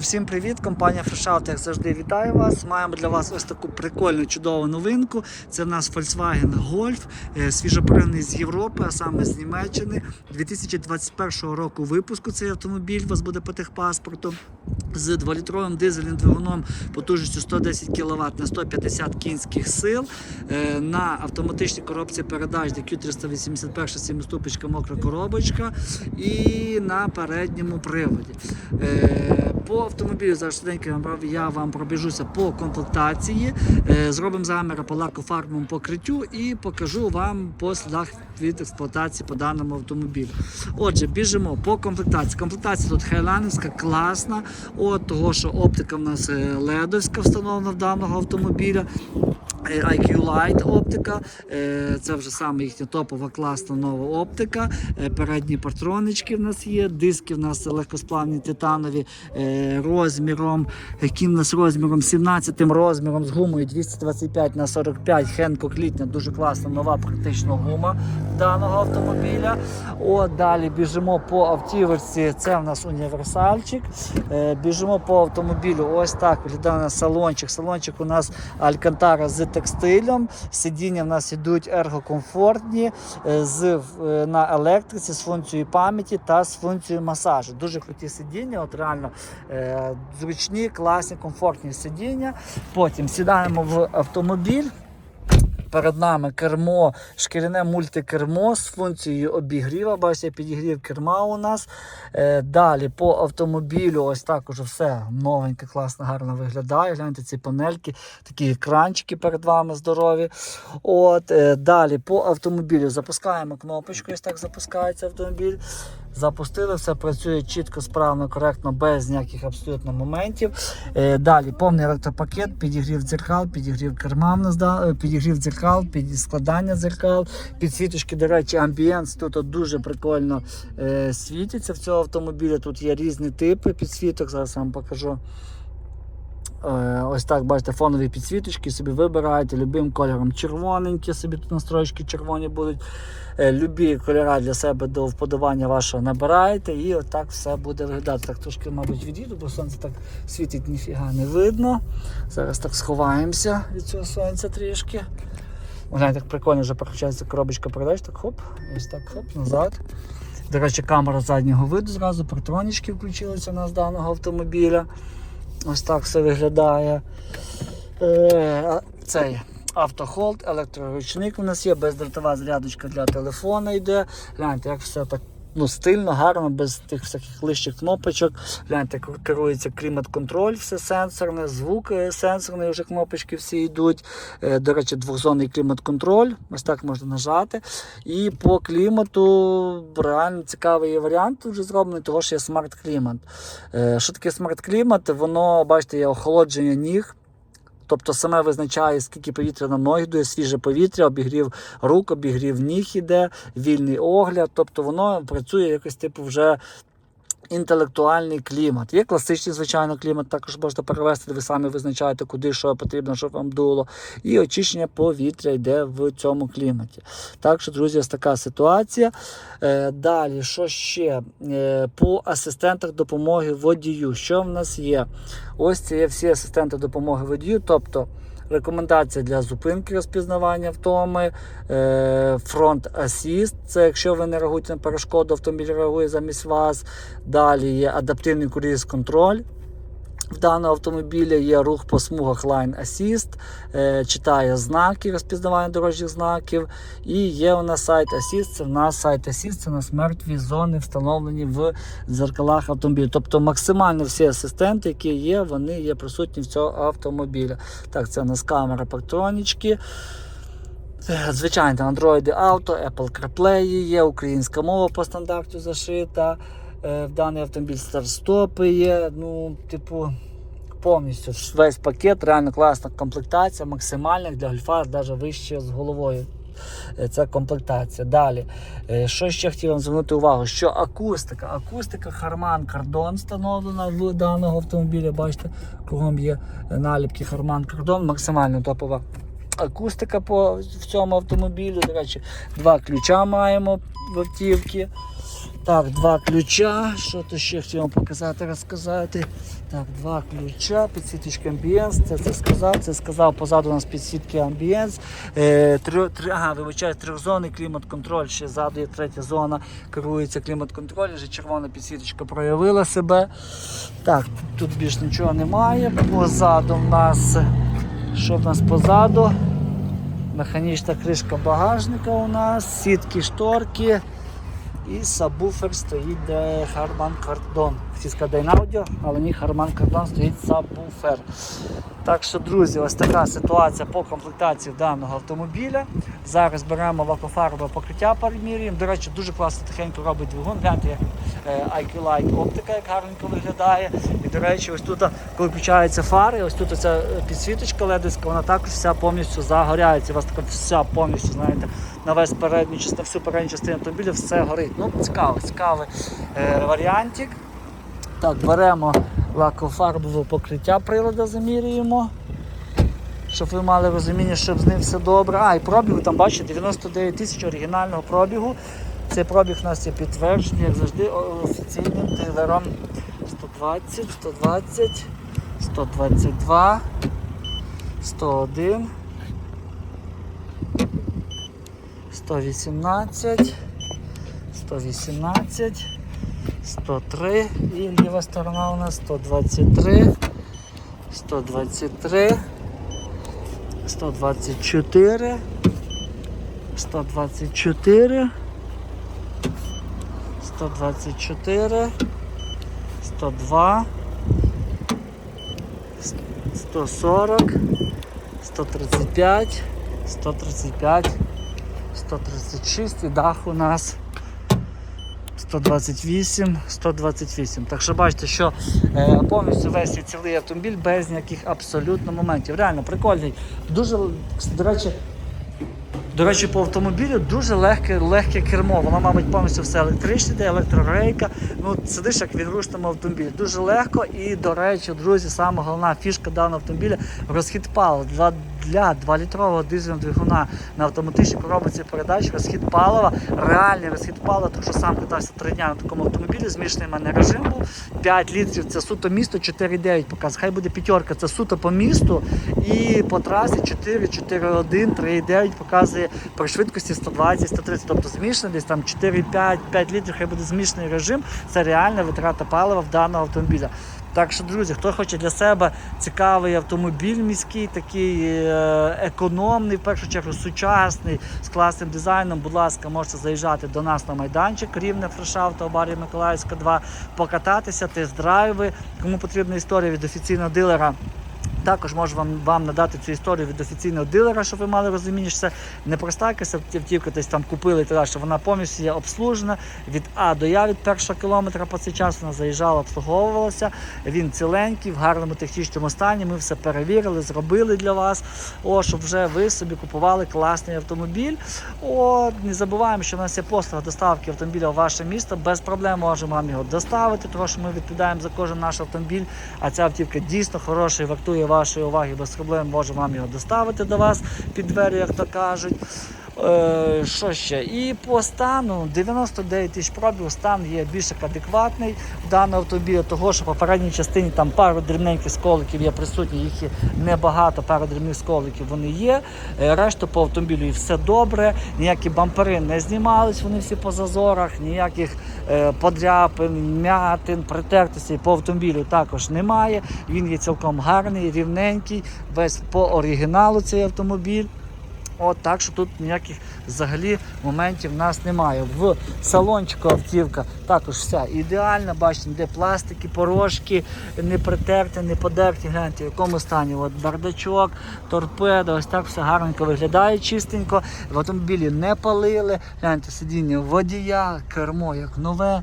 Всім привіт! Компанія FreshOut, як завжди, вітаю вас. Маємо для вас ось таку прикольну чудову новинку. Це в нас Volkswagen Golf, е, свіжопригнаний з Європи, а саме з Німеччини. 2021 року випуску цей автомобіль у вас буде по техпаспорту з 2-літровим дизельним двигуном потужністю 110 кВт на 150 кінських сил. Е, На автоматичній коробці передач DQ381 7-ступочка мокра коробочка і на передньому приводі. По автомобілю зараз швиденько я вам- пробіжуся по комплектації. Е, Зробимо заміри по лакофарбовому покриттю і покажу вам по слідах від експлуатації по даному автомобілю. Отже, біжимо по комплектації. Комплектація тут хайланівська, класна. От того, що оптика в нас е, ледовська встановлена в даного автомобіля. IQ Light оптика, Е, це вже саме їхня топова класна нова оптика. Е, Передні патронички в нас є, диски в нас легкосплавні титанові е, розміром, які в нас розміром 17 розміром з гумою 225 на 45 Хенкок літня, дуже класна нова практично гума даного автомобіля. От далі біжимо по автівочці. Це в нас універсальчик. Біжимо по автомобілю. Ось так виглядає у нас салончик. Салончик у нас Алькантара з текстилем. Сидіння в нас ідуть ергокомфортні е, з, е, на електриці з функцією пам'яті та з функцією масажу. Дуже круті сидіння, от реально е, зручні, класні, комфортні сидіння. Потім сідаємо в автомобіль. Перед нами кермо, шкіряне мультикермо з функцією обігріва. Бачите, підігрів керма у нас. Е, далі по автомобілю, ось так уже все новеньке, класно, гарно виглядає. Гляньте ці панельки, такі екранчики перед вами здорові. От, е, далі по автомобілю запускаємо кнопочку, ось так запускається автомобіль. Запустили, все працює чітко, справно, коректно, без ніяких абсолютно моментів. Е, далі повний електропакет, підігрів дзеркал, підігрів керма, е, підігрів дзеркал, під складання дзеркал, підсвіточки, до речі, амбієнс тут дуже прикольно е, світиться в цього автомобіля. Тут є різні типи підсвіток, зараз вам покажу. Е, Ось так, бачите, фонові підсвіточки собі вибираєте любим кольором. Червоненькі, собі тут настройки червоні будуть. Е, Любі кольори для себе до вподобання вашого набираєте і отак все буде виглядати. Так трошки, мабуть, відійду, бо сонце так світить, ніфіга не видно. Зараз так сховаємося від цього сонця трішки. Гляньте, так прикольно вже переключається коробочка передач, так хоп, ось так хоп, назад. До речі, камера заднього виду зразу, партронічки включилися у нас з даного автомобіля. Ось так все виглядає. Е, Цей автохолд, електроручник у нас є, бездротова зарядочка для телефона йде. Гляньте, як все так ну, стильно, гарно, без тих всяких лишніх кнопочок. Гляньте, керується клімат-контроль, все сенсорне, звук сенсорний, вже кнопочки всі йдуть. Е, До речі, двохзонний клімат-контроль. Ось так можна нажати. І по клімату реально цікавий варіант вже зроблений, того що є смарт-клімат. Е, Що таке смарт-клімат? Воно, бачите, є охолодження ніг. Тобто саме визначає, скільки повітря на ноги дує, свіже повітря, обігрів рук, обігрів ніг іде, вільний огляд. Тобто воно працює якось типу вже інтелектуальний клімат. Є класичний, звичайно, клімат, також можете перевести, ви самі визначаєте, куди що потрібно, щоб вам дуло. І очищення повітря йде в цьому кліматі. Так що, друзі, ось така ситуація. Е, Далі, що ще? Е, По асистентах допомоги водію. Що в нас є? Ось це є всі асистенти допомоги водію. Тобто рекомендація для зупинки розпізнавання втоми, е, фронт асіст. Це якщо ви не реагуєте на перешкоду, автомобіль реагує замість вас. Далі є адаптивний круїз контроль. В даного автомобіля є рух по смугах Line Assist, е, читає знаки, розпізнавання дорожніх знаків. І є у нас сайт Assist. Це в нас сайт Assist, це у нас мертві зони встановлені в дзеркалах автомобіля. Тобто максимально всі асистенти, які є, вони є присутні в цього автомобіля. Так, це у нас камера патронічки. Е, Звичайно, Android Auto, Apple CarPlay є, українська мова по стандарту зашита. Е, В даний автомобіль старт-стопи є. Ну, типу, повністю весь пакет, реально класна комплектація, максимальна для гольфа, навіть вище з головою. Е, Це комплектація. Далі. Е, Що ще хотів вам звернути увагу? Що акустика. Акустика Харман Кардон встановлена в даного автомобіля. Бачите, кругом є наліпки Харман Кардон, максимально топова акустика по в цьому автомобілі. До речі, два ключа маємо в автівці. Так, два ключа. Що то ще хотів показати, розказати. Так, два ключа, підсвіточка амбієнс. Це, це сказав, це сказав позаду у нас підсвітки амбієнс. Е, три, три, ага, вибачаю, трьохзонний клімат-контроль. Ще ззаду є третя зона, керується клімат-контроль. Вже червона підсвіточка проявила себе. Так, тут більш нічого немає. Позаду в нас. Що в нас позаду? Механічна кришка багажника у нас, сітки, шторки. І сабвуфер стоїть де Harman Kardon. Сказали аудіо, але ні Harman Kardon стоїть сабвуфер. Так що, друзі, ось така ситуація по комплектації даного автомобіля. Зараз беремо лакофарбове покриття перемірюємо. До речі, дуже класно тихенько робить двигун. Гляньте, як е, IQ Light оптика, як гарненько виглядає. І, до речі, ось тут, коли включаються фари, ось тут ця підсвіточка ледиська, вона також вся повністю загоряється. У вас така вся повністю, знаєте, на весь передню частину, всю передню частину автомобіля все горить. Ну, цікавий, цікавий е, варіантик. Так, беремо лакофарбове покриття прилада, замірюємо. Щоб ви мали розуміння, щоб з ним все добре. А, і пробігу там бачите 99 тисяч оригінального пробігу. Цей пробіг у нас є підтверджений, як завжди, офіційним дилером 120, 120, 122, 101, 118, 118, 103 і ліва сторона у нас 123, 123, 124, 124, 124, 102, 140, 135, 135, 136 і дах у нас 128, 128. Так що бачите, що е, повністю весь цілий автомобіль без ніяких абсолютно моментів. Реально прикольний. Дуже, до речі, до речі, по автомобілю дуже легке, легке кермо. Воно, мабуть, повністю все електричне, де електрорейка. Ну, сидиш як в ігрушному автомобілі. Дуже легко і, до речі, друзі, саме головна фішка даного автомобіля розхід палива. Для, для 2-літрового дизельного двигуна на автоматичній коробці передач розхід палива, реальний розхід палива, тому що сам катався 3 дня на такому автомобілі, змішаний в мене режим був. 5 літрів це суто місто, 4,9 показує. Хай буде п'ятерка, це суто по місту. І по трасі 4, 4,1, 3,9 показує при швидкості 120, 130, тобто змішаний десь там 4,5, 5 літрів, хай буде змішаний режим. Це реальна витрата палива в даного автомобіля. Так що, друзі, хто хоче для себе цікавий автомобіль міський, такий е, економний, в першу чергу сучасний, з класним дизайном, будь ласка, можете заїжджати до нас на майданчик Рівне Фрешавто, Барі Миколаївська 2, покататися, тест-драйви. Кому потрібна історія від офіційного дилера. Також можу вам, вам надати цю історію від офіційного дилера, щоб ви мали розуміння, що це не проста автівка, десь там купили далі, що вона повністю є обслужена від А до Я від першого кілометра по цей час вона заїжджала, обслуговувалася. Він ціленький, в гарному технічному стані. Ми все перевірили, зробили для вас. О, щоб вже ви собі купували класний автомобіль. О, не забуваємо, що в нас є послуга доставки автомобіля в ваше місто. Без проблем можемо вам його доставити, тому що ми відповідаємо за кожен наш автомобіль. А ця автівка дійсно хороша і вартує вашої уваги. Без проблем можу вам його доставити до вас під двері, як то кажуть. Е, що ще? І по стану 99 тисяч пробігу, стан є більш як адекватний даного автомобіля, того що в попередній частині там пару дрібненьких сколиків є присутні, їх є небагато, пару дрібних сколиків вони є. Е, Решта по автомобілю і все добре, ніякі бампери не знімались, вони всі по зазорах, ніяких е, подряпин, м'ятин, притертостей по автомобілю також немає. Він є цілком гарний, рівненький, весь по оригіналу цей автомобіль. От так що тут ніяких взагалі моментів в нас немає. В салончику автівка також вся ідеальна. Бачите, де пластики, порожки, не притерті, не подерті. Гляньте, в якому стані. От бардачок, торпеда, ось так все гарненько виглядає чистенько. В автомобілі не палили. Гляньте, сидіння водія, кермо як нове.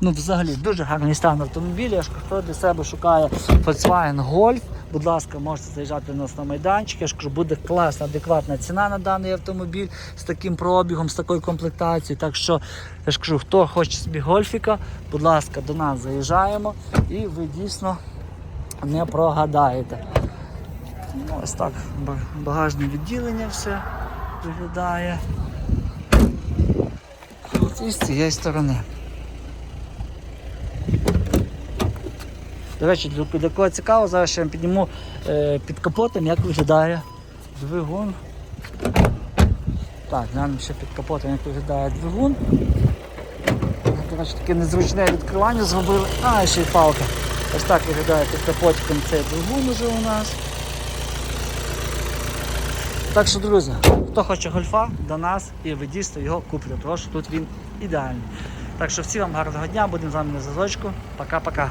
Ну, взагалі дуже гарний стан автомобіля. Я Хто для себе шукає Volkswagen Golf, будь ласка, можете заїжджати до нас на майданчик. Я ж кажу, буде класна, адекватна ціна на даний автомобіль з таким пробігом, з такою комплектацією. Так що я ж кажу, хто хоче собі гольфіка, будь ласка, до нас заїжджаємо і ви дійсно не прогадаєте. Ну, Ось так багажне відділення все виглядає. І з цієї сторони. До речі, для, кого цікаво, зараз ще я підніму е, під капотом, як виглядає двигун. Так, глянемо ще під капотом, як виглядає двигун. Коротше, таке незручне відкривання зробили. А, ще й палка. Ось так виглядає під капотиком цей двигун уже у нас. Так що, друзі, хто хоче гольфа, до нас і ви дійсно його куплять, тому що тут він ідеальний. Так що всім вам гарного дня, будемо з вами на зв'язочку. Пока-пока.